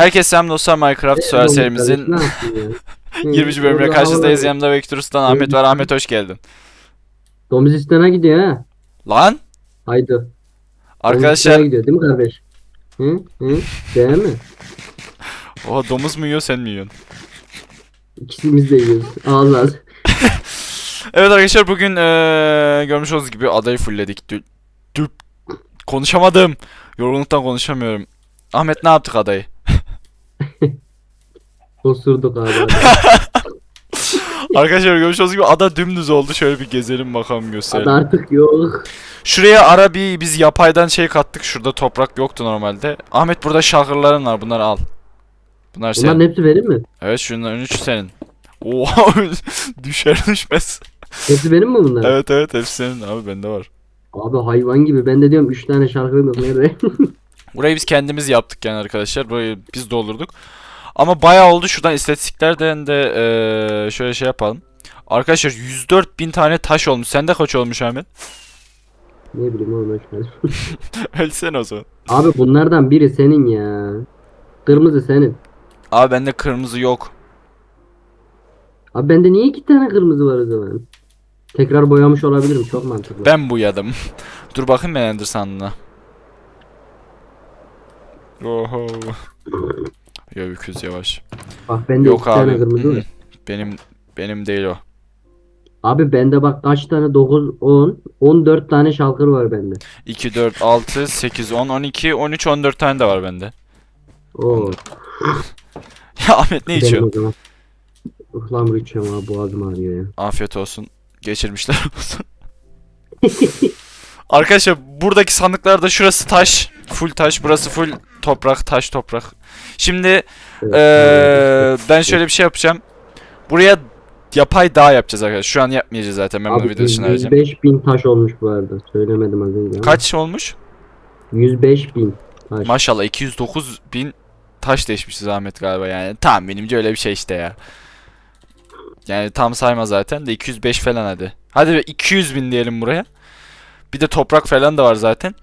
Herkese selam dostlar Minecraft Oğlum, serimizin kardeş, ne yaptın ya? 20. bölümüne Orada karşınızdayız. Yanımda Vector Usta'dan Ahmet var. Ahmet hoş geldin. Domuz istene gidiyor ha. Lan Haydi. Domuz arkadaşlar istene gidiyor değil mi kardeş? Hı? Hı? Değil mi? o domuz mu yiyor sen mi yiyorsun? İkimiz de yiyoruz. Ağız ağız. Evet arkadaşlar bugün eee, görmüş olduğunuz gibi adayı fullledik. Dü- dü- konuşamadım. Yorgunluktan konuşamıyorum. Ahmet ne yaptık adayı? Osurduk abi. Arkadaşlar görmüş olduğunuz gibi ada dümdüz oldu. Şöyle bir gezelim bakalım gösterelim. artık yok. Şuraya ara bir biz yapaydan şey kattık. Şurada toprak yoktu normalde. Ahmet burada şahırların var. Bunları al. Bunlar senin. Bunların hepsi benim mi? Evet şunların üçü senin. Oha düşer düşmez. Hepsi benim mi bunlar? Evet evet hepsi senin abi bende var. Abi hayvan gibi. Ben de diyorum 3 tane şarkım yok nerede? Burayı biz kendimiz yaptık yani arkadaşlar. Burayı biz doldurduk. Ama bayağı oldu. Şuradan istatistiklerden de eee, şöyle şey yapalım. Arkadaşlar 104 bin tane taş olmuş. Sende kaç olmuş Ahmet? ne bileyim oğlum geldin. Ölsene o zaman. Abi bunlardan biri senin ya. Kırmızı senin. Abi bende kırmızı yok. Abi bende niye iki tane kırmızı var o zaman? Tekrar boyamış olabilirim çok mantıklı. Ben bu yadım. Dur bakayım ben Ender sandığına. Oho. Ya öküz yavaş. Bak bende Yok iki tane abi. kırmızı var. Benim benim değil o. Abi bende bak kaç tane 9 10 14 tane şalkır var bende. 2, 4, 6, 8, 10, 12, 13, 14 tane de var bende. Oo. Ya Ahmet ne benim içiyor? o zaman. Ihlamur içiyorum abi boğazım ağrıyor ya. Afiyet olsun. Geçirmişler olsun. Arkadaşlar buradaki sandıklarda şurası taş. Full taş. Burası full toprak. Taş toprak. Şimdi eee, ben şöyle bir şey yapacağım. Buraya yapay dağ yapacağız arkadaşlar. Şu an yapmayacağız zaten. Ben bunu video dışına vereceğim. 105 bin taş olmuş bu arada. Söylemedim az önce ama. Kaç olmuş? 105 bin taş. Maşallah 209 bin taş değişmişiz Ahmet galiba yani. Tahminimce öyle bir şey işte ya. Yani tam sayma zaten de 205 falan hadi. Hadi be 200 bin diyelim buraya. Bir de toprak falan da var zaten.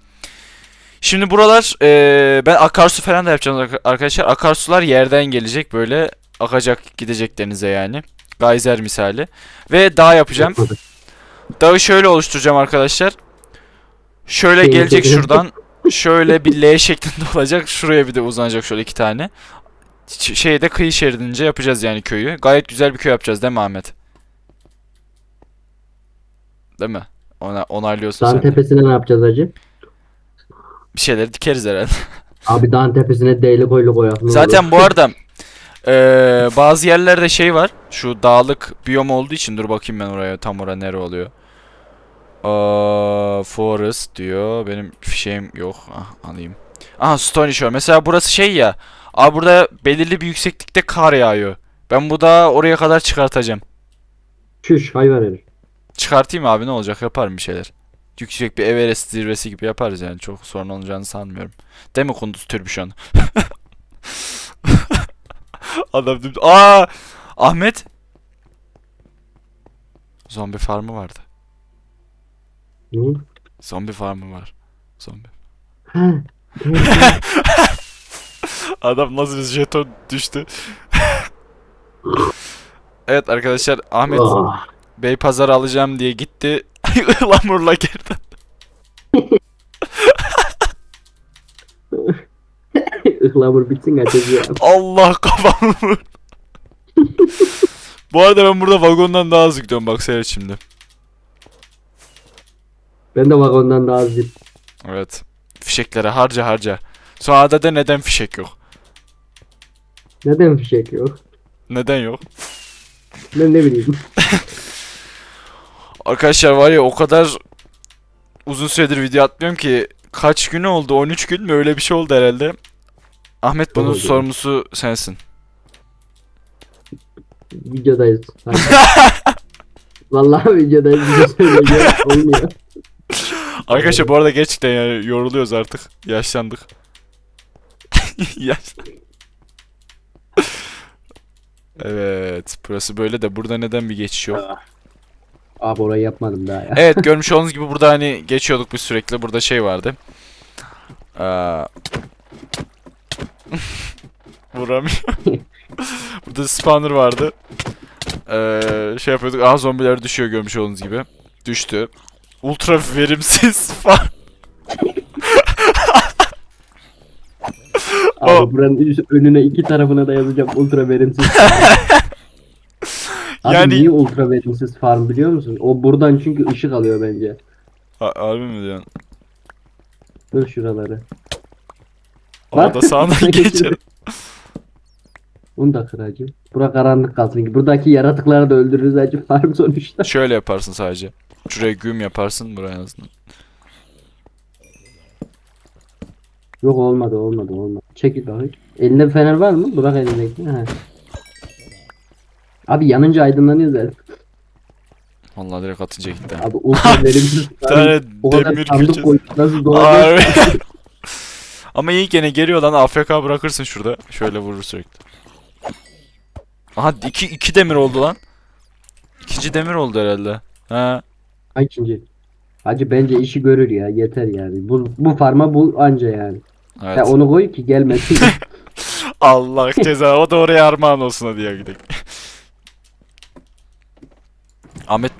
Şimdi buralar eee, ben akarsu falan da yapacağım arka- arkadaşlar. Akarsular yerden gelecek böyle akacak gidecek denize yani. Geyser misali. Ve dağ yapacağım. Dağı şöyle oluşturacağım arkadaşlar. Şöyle gelecek şuradan. Şöyle bir L şeklinde olacak. Şuraya bir de uzanacak şöyle iki tane. Şeyde kıyı şeridince yapacağız yani köyü. Gayet güzel bir köy yapacağız değil mi Ahmet? Değil mi? Ona onaylıyorsun Dağın sen. tepesine ne yapacağız acı? Bir şeyleri dikeriz herhalde. Abi dağın tepesine değli koylu koyak. ne Zaten bu arada eee, bazı yerlerde şey var. Şu dağlık biyom olduğu için dur bakayım ben oraya tam oraya nere oluyor. Aa, forest diyor. Benim fişeğim yok. Ah, alayım. Aha Stony Shore. Mesela burası şey ya. Abi burada belirli bir yükseklikte kar yağıyor. Ben bu dağı oraya kadar çıkartacağım. Çüş hayvan herif. Çıkartayım abi ne olacak yaparım bir şeyler. Yüksek bir Everest zirvesi gibi yaparız yani. Çok sorun olacağını sanmıyorum. Değil mi Kunduz Türbüşon? Adam düm- Aa! Ahmet! Zombi farmı vardı. Ne? Zombi farmı var. Zombi. Adam nasıl bir jeton düştü. evet arkadaşlar Ahmet Ah. Beypazarı alacağım diye gitti. Ihlamurla girdi. Ihlamur bitsin kaçacağım. Allah kafamı vurdu. Bu arada ben burada vagondan daha hızlı gidiyorum bak seyret şimdi. Ben de vagondan daha git. Evet. Fişeklere harca harca. Sonra da neden fişek yok? Neden fişek yok? Neden yok? Ben ne bileyim. Arkadaşlar var ya o kadar uzun süredir video atmıyorum ki kaç gün oldu? 13 gün mü? Öyle bir şey oldu herhalde. Ahmet bunun Oldu. sorumlusu sensin. Videodayız. Vallahi videodayız. Bir şey söyleyeceğim. Olmuyor. Arkadaşlar bu arada gerçekten yani yoruluyoruz artık. Yaşlandık. Yaş. evet, burası böyle de burada neden bir geçiş yok? Abi orayı yapmadım daha ya. Evet, görmüş olduğunuz gibi burada hani geçiyorduk biz sürekli. Burada şey vardı. Aa... Vuramıyor. Burada spawner vardı. Ee, şey yapıyorduk. Aha zombiler düşüyor görmüş olduğunuz gibi. Düştü. Ultra verimsiz falan. Abi buranın önüne iki tarafına da yazacağım ultra verimsiz. Abi Yani- niye ultra verimsiz farm biliyor musun? O buradan çünkü ışık alıyor bence. Ha, harbi mi diyorsun? Dur şuraları. Arada sağdan geçer. Bunu da kıracağım. Bura karanlık kalsın ki. Buradaki yaratıkları da öldürürüz acı farm sonuçta. Şöyle yaparsın sadece. Şuraya güm yaparsın buraya en azından. Yok olmadı olmadı olmadı. Çekil bakayım. Elinde fener var mı? Bırak elindeki. He. Abi yanınca aydınlanıyor zaten. Vallahi direkt atınca gitti. Abi ultra verimsiz Bir tane o kadar demir sandık koyup nasıl doğacak? Harbi. Ama iyi gene geliyor lan AFK bırakırsın şurada. Şöyle vurur sürekli. Aha iki, iki demir oldu lan. İkinci demir oldu herhalde. Ha. Ay ikinci. Hacı bence işi görür ya yeter yani. Bu, bu farma bu anca yani. Evet. Ya onu koy ki gelmesin. Allah ceza o da oraya armağan olsun hadi ya gidelim. Ahmet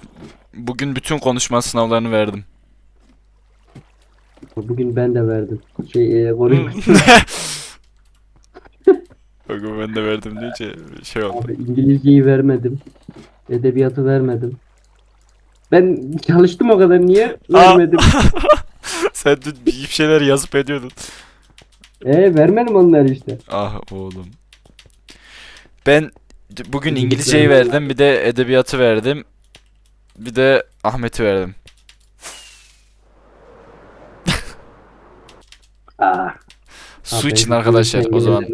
bugün bütün konuşma sınavlarını verdim. Bugün ben de verdim. Şey e, konuyu Bugün ben de verdim deyince şey oldu. Abi İngilizceyi vermedim. Edebiyatı vermedim. Ben çalıştım o kadar niye vermedim? Sen dün bir şeyler yazıp ediyordun. e vermedim onları işte. Ah oğlum. Ben bugün İngilizce İngilizceyi verdim, bir de edebiyatı verdim. Bir de Ahmet'i verdim. Ah. Su Abi, için arkadaşlar o zaman.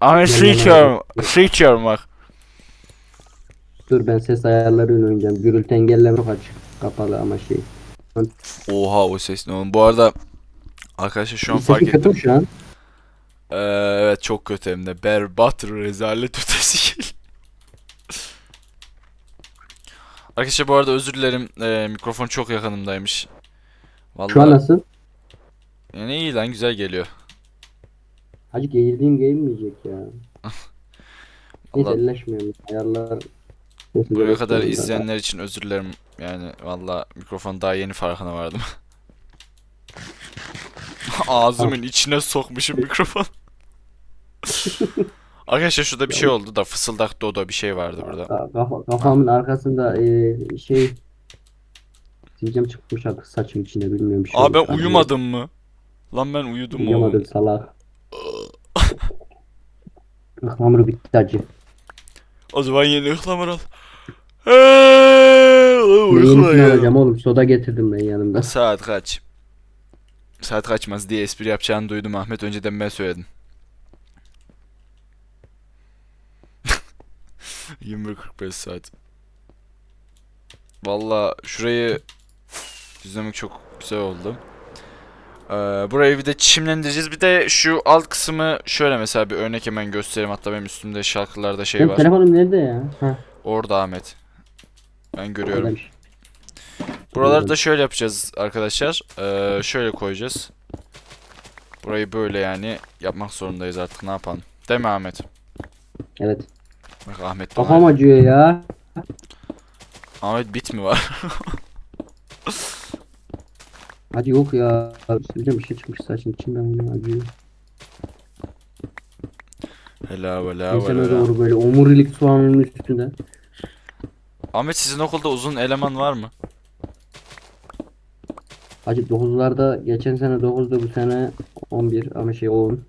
Ahmet su içiyorum. Su içiyorum bak. Dur ben ses ayarlarıyla oynayacağım. Gürültü engelleme açık. Kapalı ama şey. Oha o ses ne oğlum. Bu arada arkadaşlar şu an Sesim fark kötü ettim. mü şu an? Ee, evet çok kötü hem de. Berbat rezalet ötesi. Arkadaşlar bu arada özür dilerim. Ee, mikrofon çok yakınımdaymış. Vallahi. Şu an nasıl? Yani iyi lan güzel geliyor. Hacı geğirdiğim geğirmeyecek ya. Neyse Vallahi elleşmiyorum. Ayarlar. Neyse, buraya kadar izleyenler için özür dilerim. Yani valla mikrofon daha yeni farkına vardım. Ağzımın içine sokmuşum mikrofon. Arkadaşlar şurada bir şey oldu da fısıldak dodo bir şey vardı burada. Ka- Kafa, kafamın arkasında e, şey Silcem çıkmış artık saçım içine bilmiyorum bir şey. Aa ben olmuş. Uyumadım mı? Lan ben uyudum? Uyuyamadın salak. Ihlamur bitti acı. O zaman yeni ıhlamur al. Eee, yenisini ya. alacağım oğlum soda getirdim ben yanımda. Saat kaç? Saat kaçmaz diye espri yapacağını duydum Ahmet. Önceden ben söyledim. 21.45 saat. Valla şurayı düzlemek çok güzel oldu. Ee, burayı bir de çimlendireceğiz. Bir de şu alt kısmı şöyle mesela bir örnek hemen göstereyim. Hatta benim üstümde şarkılarda şey Benim var. telefonum nerede ya? Ha, Orada Ahmet. Ben görüyorum. oradaymış. Buraları da şöyle yapacağız arkadaşlar. Ee, şöyle koyacağız. Burayı böyle yani yapmak zorundayız artık ne yapalım. Değil mi Ahmet? Evet. Bak Ahmet de Kafam acıyor ya. Ahmet bit mi var? Hadi yok ya. Silcem bir şey çıkmış saçın içinden bunu acıyor. Hela vela İnsana vela. doğru böyle omurilik soğanın üstünde. Ahmet sizin okulda uzun eleman var mı? Hacı 9'larda geçen sene 9'da bu sene 11 ama şey 10.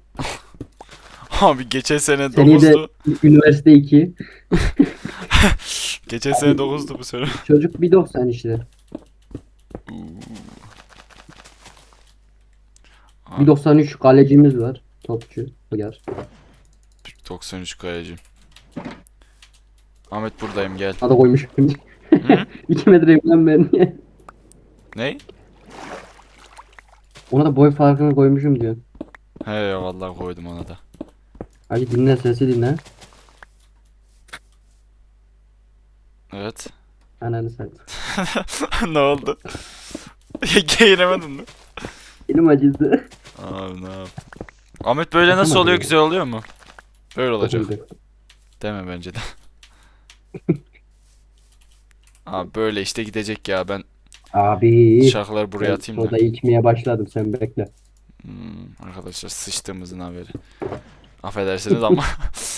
Abi geçen sene Seni de 9'du. üniversite 2. Geçen sene 9'du bu sene. Çocuk 1.90 işte. Abi. 1.93 kalecimiz var. Topçu. Hıyar. 93 kaleci. Ahmet buradayım gel. Ada koymuş. Hı? 2 metreyim lan ben. Ne? Ona da boy farkını koymuşum diyor. He vallahi koydum ona da. Hadi dinle sesi dinle. Evet. Ananı satayım. ne oldu? Geğiremedin mi? Elim acıdı. Abi ne yap? Ahmet böyle nasıl oluyor? Güzel oluyor mu? Böyle olacak. Deme bence de. Abi böyle işte gidecek ya ben Abi. şarkıları buraya atayım da. Sodayı içmeye başladım sen bekle. Hmm, arkadaşlar sıçtığımızın haberi. Affedersiniz ama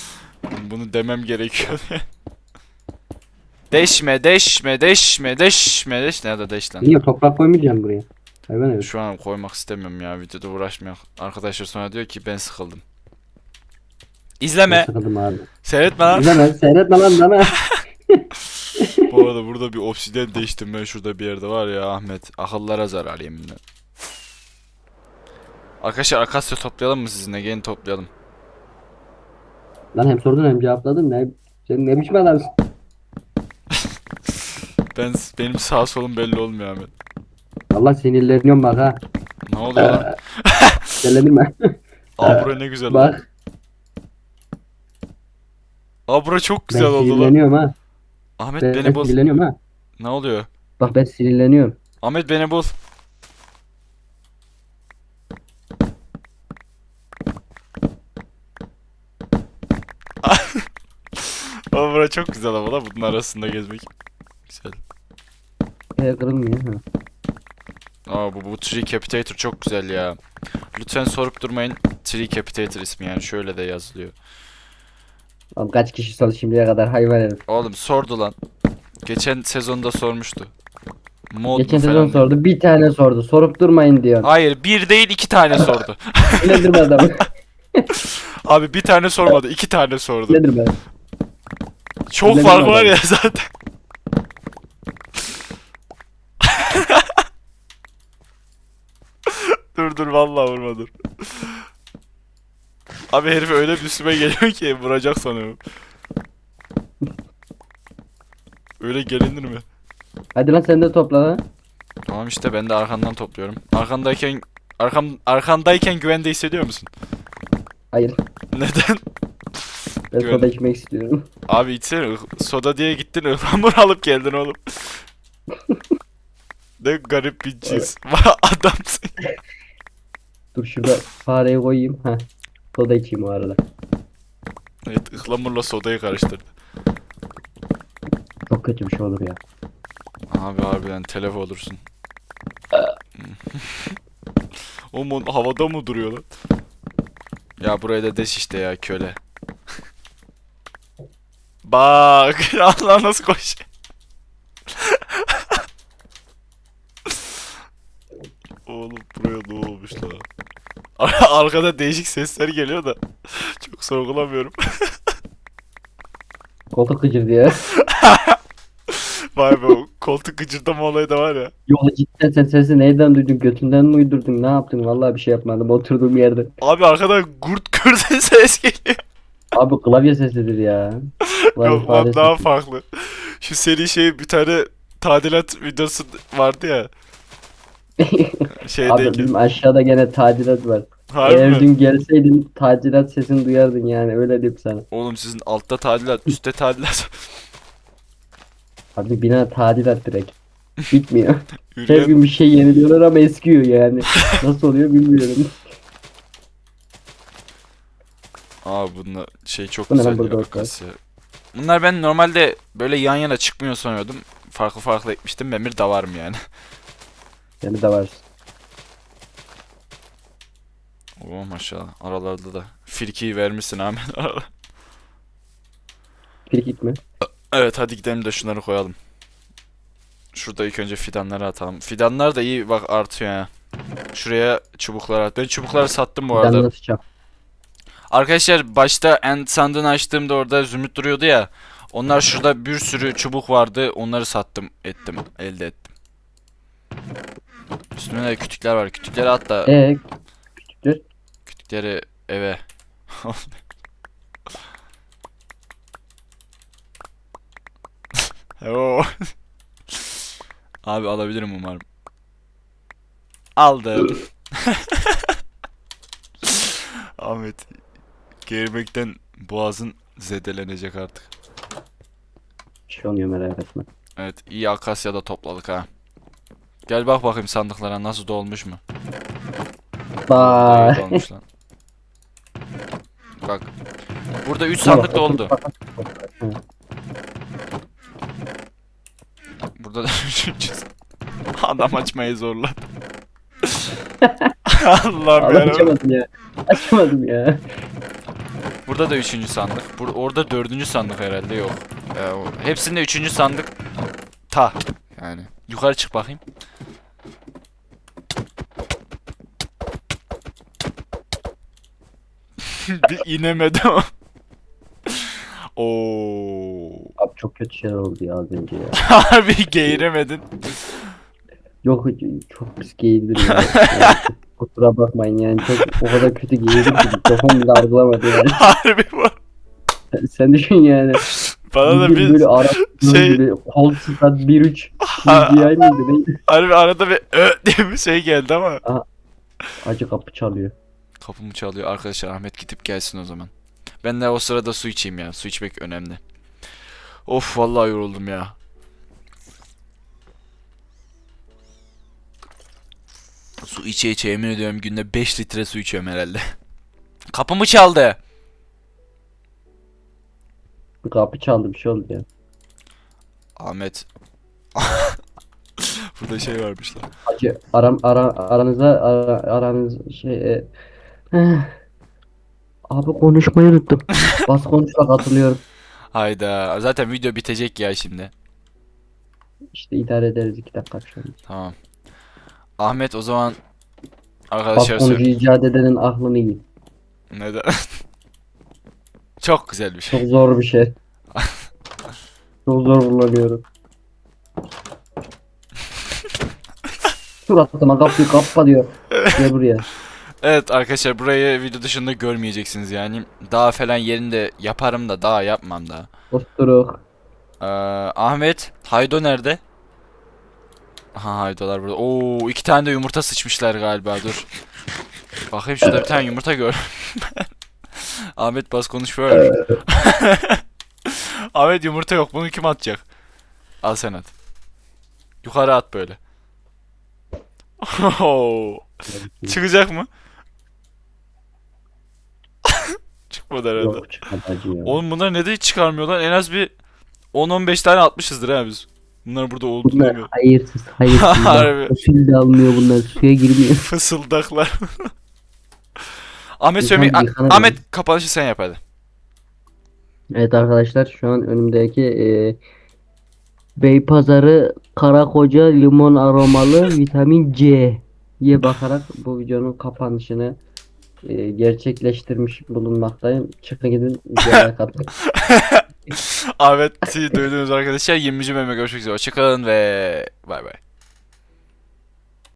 bunu demem gerekiyor. deşme, deşme, deşme, deşme, deş. Nerede deş lan? Niye toprak koymayacağım buraya? Hayvan herif. Şu an koymak istemiyorum ya videoda uğraşmayak. Arkadaşlar sonra diyor ki ben sıkıldım. Ben İzleme. Sıkıldım abi. Seyretme lan. İzleme seyretme lan bana. Bu arada burada bir obsidyen değiştim ben şurada bir yerde var ya Ahmet. Akıllara zarar yeminle. Arkadaşlar akasya toplayalım mı sizinle? Gelin toplayalım. Lan hem sordun hem cevapladın. Ne, sen ne biçim adamsın? Ben benim sağ solum belli olmuyor Ahmet. Valla sinirleniyorum bak ha. Ne oluyor lan? Sinirlendirme. Aa bura ne güzel. lan. bak Aa bura çok ben güzel oldu lan. ha. Ahmet Ben, beni bul. sinirleniyorum ha. Ne oluyor? Bak ben sinirleniyorum. Ahmet beni bul. Aa bura çok güzel ama bunun arasında gezmek. Güzel. He kırılmıyor ha. Aa bu, bu Tree Capitator çok güzel ya. Lütfen sorup durmayın. Tree Capitator ismi yani şöyle de yazılıyor. Oğlum kaç kişi sordu şimdiye kadar hayvan herif. Oğlum sordu lan. Geçen sezonda sormuştu. Mod Geçen mu sezon falan diye. sordu. Bir tane sordu. Sorup durmayın diyor. Hayır bir değil iki tane sordu. Sinirlendirme adamı. Abi bir tane sormadı iki tane sordu. Sinirlendirme. Çok fark var ya zaten. dur dur vallahi vurma dur. Abi herif öyle bir üstüme geliyor ki vuracak sanıyorum. Öyle gelinir mi? Hadi lan sen de topla lan. Tamam işte ben de arkandan topluyorum. Arkandayken arkam arkandayken güvende hissediyor musun? Hayır. Neden? Ben Güven- soda içmek istiyorum. Abi içsene soda diye gittin ıhlamur alıp geldin oğlum. ne garip bir cins. Adamsın. Dur şurada fareyi koyayım. Ha. Soda içeyim o arada. Evet ıhlamurla sodayı karıştırdı. Çok kötü bir şey olur ya. Abi harbiden telef olursun. O havada mı duruyor lan? Ya buraya da deş işte ya köle. Bak Allah nasıl koş. Oğlum buraya ne olmuş lan? Ar- Arkada değişik sesler geliyor da çok sorgulamıyorum. Koltuk gıcır diye. Vay be o koltuk gıcırdama olayı da var ya. Yola cidden sen sesi nereden duydun? Götünden mi uydurdun? Ne yaptın? Vallahi bir şey yapmadım. Oturduğum yerde. Abi arkadan gurt kürtün ses geliyor. Abi klavye sesidir ya. Klavye Yok lan daha farklı. Şu seri şey bir tane tadilat videosu vardı ya. Abi Şeydeki. bizim aşağıda gene tadilat var. Harbi Eğer mi? dün gelseydin tadilat sesini duyardın yani öyle diyeyim sana. Oğlum sizin altta tadilat, üstte tadilat. Abi bina tadilat direkt. Bitmiyor. Her gün bir şey yeniliyorlar ama eskiyor yani. Nasıl oluyor bilmiyorum. Aa bunlar şey çok Bu ne lan güzel burada ya akasya. Bunlar ben normalde böyle yan yana çıkmıyor sanıyordum. Farklı farklı ekmiştim. Ben bir davarım yani. Yani de var. Oo maşallah. Aralarda da. Firkiyi vermişsin Ahmet. Frikik mi? Evet hadi gidelim de şunları koyalım. Şurada ilk önce fidanları atalım. Fidanlar da iyi bak artıyor ya. Şuraya çubuklar at. Ben çubukları sattım bu arada. Sıçam. Arkadaşlar başta end sandığını açtığımda orada zümrüt duruyordu ya. Onlar şurada bir sürü çubuk vardı. Onları sattım ettim. Elde ettim. Üstümde de kütükler var. Kütükleri at da Eee küçüktür. kütükleri eve. Abi alabilirim umarım. Aldım. Ahmet geğirmekten boğazın zedelenecek artık. Bir şey olmuyor merak etme. Evet iyi akasya da topladık ha. Gel bak bakayım sandıklara nasıl dolmuş mu? Bye. İyi dolmuş lan. Bak Burada 3 sandık doldu. Burada da üçüncü Adam açmayı zorladı. Allah'ım yarabbim. Açamadım ya. Açamadım ya. Burada da üçüncü sandık. Bur orada dördüncü sandık herhalde yok. Ee, o- hepsinde üçüncü sandık. Ta. Yani. Yukarı çık bakayım. bir inemedim. Oo. Abi çok kötü şeyler oldu ya az önce ya. Harbi geğiremedin. Yok çok pis giyildir ya. Kusura bakmayın yani çok o kadar kötü giyildir ki mikrofon bile algılamadı yani. Harbi bu. Sen düşün yani. Bana da bir böyle ara şey- gibi hold stat 1-3 Ha- CGI miydi ne? harbi arada bir ö diye bir şey geldi ama. Acı kapı çalıyor. Kapımı çalıyor arkadaşlar Ahmet gidip gelsin o zaman. Ben de o sırada su içeyim ya. Su içmek önemli. Of vallahi yoruldum ya. Su içe içe yemin ediyorum günde 5 litre su içiyorum herhalde. Kapımı çaldı. Kapı çaldı bir şey oldu ya. Ahmet. Burada şey varmış lan. Acı aram ara aranıza ara, aranız şey e. Abi konuşmayı unuttum. Bas konuşla katılıyorum. Hayda. Zaten video bitecek ya şimdi. İşte idare ederiz iki dakika an. Tamam. Ahmet o zaman arkadaşlar konucu söyle. icat edenin aklını yiyin. Neden? Çok güzel bir şey. Çok zor bir şey. Çok zor kullanıyorum. Suratıma kapıyı kappa diyor. Gel buraya. Evet arkadaşlar burayı video dışında görmeyeceksiniz yani. Dağ falan yerinde yaparım da dağ yapmam da. Osturuk. Ee, Ahmet, Haydo nerede? Ha Haydolar burada. Oo iki tane de yumurta sıçmışlar galiba dur. Bakayım şurada bir tane yumurta gör. Ahmet bas konuş böyle. Ahmet yumurta yok bunu kim atacak? Al sen at. Yukarı at böyle. Çıkacak mı? Çıkmadı herhalde. Yok. Oğlum bunlar neden hiç çıkarmıyorlar? En az bir 10-15 tane atmışızdır ha biz. Bunlar burada olduğunu Bunlar demiyor. hayırsız hayırsız. Harbi. De almıyor bunlar. Suya girmiyor. Fısıldaklar. Ahmet yıkanır Ahmet kapanışı sen yap hadi. Evet arkadaşlar şu an önümdeki e, Beypazarı Karakoca limon aromalı vitamin C'ye bakarak bu videonun kapanışını e, gerçekleştirmiş bulunmaktayım. Çıkın gidin videoya katılın. Ahmet duydunuz arkadaşlar. 20. bölüme görüşmek üzere. Hoşçakalın ve bay bay.